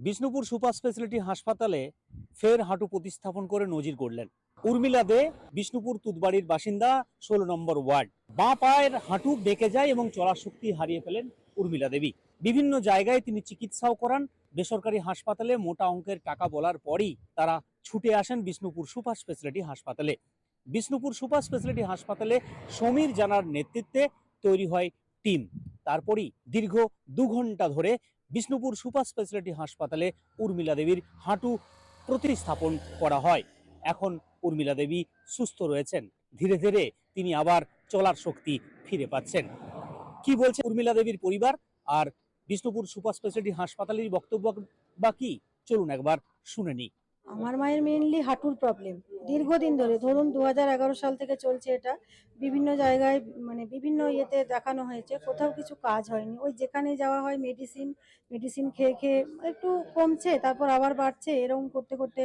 Bishnupur super speciality হাসপাতালে ফের হাঁটু প্রতিস্থাপন করে নজির করলেন উর্মিলা দে, বিষ্ণুপুর তুতবাড়ির বাসিন্দা, ষোলো নম্বর ওয়ার্ড। বাঁ পায়ের হাঁটু বেঁকে যায় এবং চলার শক্তি হারিয়ে ফেলেন উর্মিলা দেবী। বিভিন্ন জায়গায় তিনি চিকিৎসাও করান। বেসরকারি হাসপাতালে মোটা অঙ্কের টাকা বলার পরই তারা ছুটে আসেন বিষ্ণুপুর সুপার স্পেশালিটি হাসপাতালে। বিষ্ণুপুর সুপার স্পেশালিটি হাসপাতালে সমীর জানার নেতৃত্বে তৈরি হয় টিম। তারপরই দীর্ঘ দু ঘণ্টা ধরে বিষ্ণুপুর সুপার স্পেশালিটি হাসপাতালে উর্মিলা দেবীর হাঁটু প্রতিস্থাপন করা হয়। এখন উর্মিলা দেবী সুস্থ রয়েছেন। ধীরে ধীরে তিনি আবার চলার শক্তি ফিরে পাচ্ছেন। কি বলছে উর্মিলা দেবীর পরিবার? আর বিষ্ণুপুর সুপার স্পেশালিটি হাসপাতালের বক্তব্য বা কি? চলুন একবার শুনে নিই। আমার মায়ের মেইনলি হাঁটুর প্রবলেম দীর্ঘদিন ধরে, ধরুন দু হাজার এগারো সাল থেকে চলছে এটা, বিভিন্ন জায়গায় মানে বিভিন্ন ইয়েতে দেখানো হয়েছে, কোথাও কিছু কাজ হয়নি। ওই যেখানে যাওয়া হয় মেডিসিন মেডিসিন খেয়ে খেয়ে একটু কমছে, তারপর আবার বাড়ছে, এরকম করতে করতে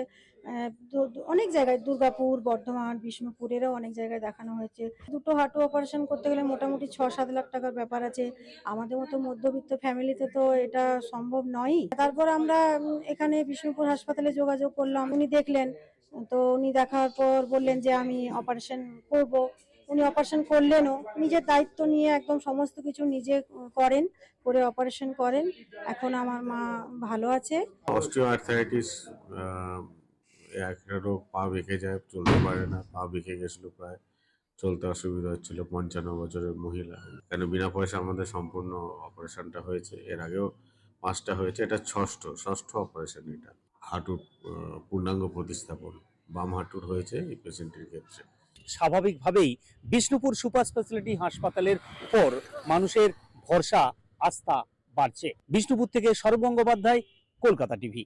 অনেক জায়গায়, দুর্গাপুর, বর্ধমান, বিষ্ণুপুর, এরও অনেক জায়গায় দেখানো হয়েছে। দুটো হাঁটু অপারেশন করতে গেলে মোটামুটি ছ সাত লাখ টাকার ব্যাপার আছে। আমাদের মতো মধ্যবিত্ত ফ্যামিলিতে তো এটা সম্ভব নয়ই। তারপর আমরা এখানে বিষ্ণুপুর হাসপাতালে যোগাযোগ করলাম উনি দেখলেন, তো উনি দেখার পর বললেন যে আমি অপারেশন করব। উনি অপারেশন করলেনও, নিজের দায়িত্ব নিয়ে একদম সমস্ত কিছু নিজে করেন, করে অপারেশন করেন। এখন আমার মা ভালো আছে। অস্টিওআর্থাইটিস একটা রোগ পা বেঁকে যায়, চলতে পারে না, পা বেঁকে গেছিল প্রায়, চলতে অসুবিধা হচ্ছিল, পঞ্চান্ন বছরের মহিলা। কেন বিনা পয়সা আমাদের সম্পূর্ণ অপারেশনটা হয়েছে, এর আগেও পাঁচটা হয়েছে, এটা ষষ্ঠ ষষ্ঠ অপারেশন এটা। হাঁটুর পূর্ণাঙ্গ প্রতিস্থাপন, বাম হাঁটুর হয়েছে এই পেশেন্টের ক্ষেত্রে। স্বাভাবিকভাবেই বিষ্ণুপুর সুপার স্পেশালিটি হাসপাতালের উপর মানুষের ভরসা, আস্থা বাড়ছে। বিষ্ণুপুর থেকে সর্বঙ্গোপাধ্যায় কলকাতা টিভি।